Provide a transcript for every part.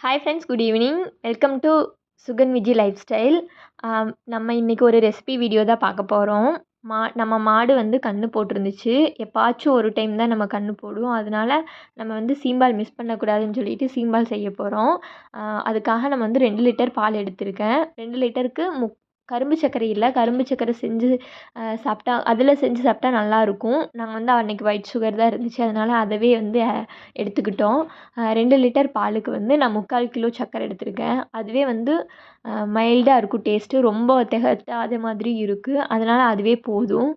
Hi friends good evening welcome to Sugan Viji lifestyle நம்ம இன்றைக்கி ஒரு ரெசிபி வீடியோ தான் பார்க்க போகிறோம் மா நம்ம மாடு வந்து கன்று போட்டிருந்துச்சு. எப்பாச்சும் ஒரு டைம் தான் நம்ம கன்று போடும் அதனால நம்ம வந்து சீம்பால் மிஸ் பண்ணக்கூடாதுன்னு சொல்லிட்டு சீம்பால் செய்ய போகிறோம் அதுக்காக நம்ம வந்து ரெண்டு லிட்டர் பால் எடுத்திருக்கேன். ரெண்டு லிட்டருக்கு முக் கரும்பு சர்க்கரை இல்லை. கரும்பு சர்க்கரை செஞ்சு சாப்பிட்டா அதில் செஞ்சு சாப்பிட்டா நல்லாயிருக்கும் நாங்கள் வந்து அன்றைக்கி ஒயிட் சுகர் தான் இருந்துச்சு. அதனால் அதவே வந்து எடுத்துக்கிட்டோம். ரெண்டு லிட்டர் பாலுக்கு வந்து நான் முக்கால் கிலோ சர்க்கரை எடுத்திருக்கேன். அதுவே வந்து மைல்டாக இருக்கும் டேஸ்ட்டு ரொம்ப திகட்டாத மாதிரி இருக்குது அதனால் அதுவே போதும்.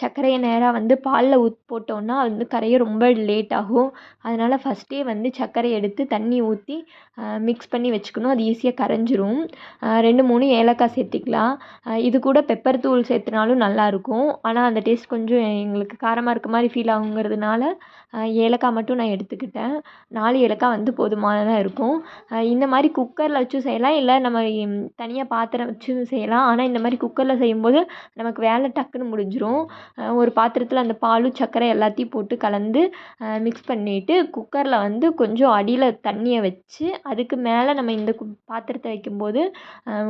சர்க்கரையை நேராக வந்து பாலில் ஊத் போட்டோன்னா வந்து கரைய ரொம்ப லேட் ஆகும். அதனால் ஃபஸ்ட்டே வந்து சர்க்கரை எடுத்து தண்ணி ஊற்றி மிக்ஸ் பண்ணி வச்சுக்கணும். அது ஈஸியாக கரைஞ்சிரும். ரெண்டு மூணு ஏலக்காய் சேர்த்துக்கலாம். இது கூட பெப்பர் தூள் சேர்த்துனாலும் நல்லாயிருக்கும். ஆனால் அந்த டேஸ்ட் கொஞ்சம் எங்களுக்கு காரமாக இருக்க மாதிரி ஃபீல் ஆகுங்கிறதுனால ஏலக்காய் மட்டும் நான் எடுத்துக்கிட்டேன். நாலு ஏலக்காய் வந்து போதுமானதாக இருக்கும். இந்த மாதிரி குக்கரில் வச்சும் செய்யலாம். இல்லை நம்ம தனியாக பாத்திரம் வச்சும் செய்யலாம். ஆனால் இந்த மாதிரி குக்கரில் செய்யும்போது நமக்கு வேலை டக்குன்னு முடிஞ்சிரும். ஒரு பாத்திரத்தில் அந்த பாலும் சர்க்கரை எல்லாத்தையும் போட்டு கலந்து மிக்ஸ் பண்ணிவிட்டு குக்கரில் வந்து கொஞ்சம் அடியில் தண்ணியை வச்சு அதுக்கு மேலே நம்ம இந்த கு பாத்திரத்தை வைக்கும்போது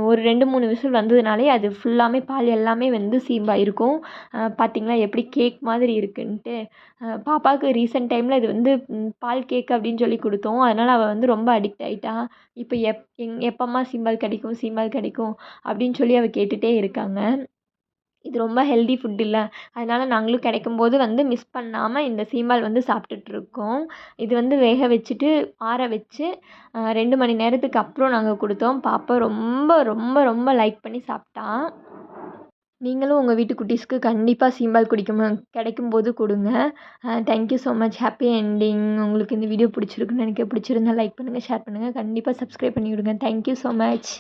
ஒரு ரெண்டு மூணு விசில் வந்ததுனாலே அது ஃபுல்லாமே பால் எல்லாமே வந்து சீம்பாயிருக்கும். பார்த்திங்களா எப்படி கேக் மாதிரி இருக்குன்ட்டு. பாப்பாவுக்கு ரீசெண்ட் டைமில் இது வந்து பால் கேக் அப்படின்னு சொல்லி கொடுத்தோம். அதனால் அவள் வந்து ரொம்ப அடிக்ட் ஆகிட்டா இப்போ எப் எங் எப்போம்மா சீம்பால் கிடைக்கும் சீம்பால் கிடைக்கும் அப்படின்னு சொல்லி அவள் கேட்டுகிட்டே இருக்காங்க. இது ரொம்ப ஹெல்தி ஃபுட் இல்லை. அதனால் நாங்களும் கிடைக்கும்போது வந்து மிஸ் பண்ணாமல் இந்த சீம்பால் வந்து சாப்பிட்டுட்ருக்கோம். இது வந்து வேக வச்சுட்டு ஆற வச்சு ரெண்டு மணி நேரத்துக்கு அப்புறம் நாங்கள் கொடுத்தோம். பாப்பா ரொம்ப ரொம்ப ரொம்ப லைக் பண்ணி சாப்பிட்டா. நீங்களும் உங்கள் வீட்டு குட்டீஸ்க்கு கண்டிப்பாக சீம்பால் குடிக்கும் கிடைக்கும்போது கொடுங்க. Thank you so much happy ending உங்களுக்கு இந்த வீடியோ பிடிச்சிருக்குன்னு நினைக்க பிடிச்சிருந்தா லைக் பண்ணுங்கள் ஷேர் பண்ணுங்கள் கண்டிப்பாக சப்ஸ்கிரைப் பண்ணி விடுங்க தேங்க்யூ ஸோ மச்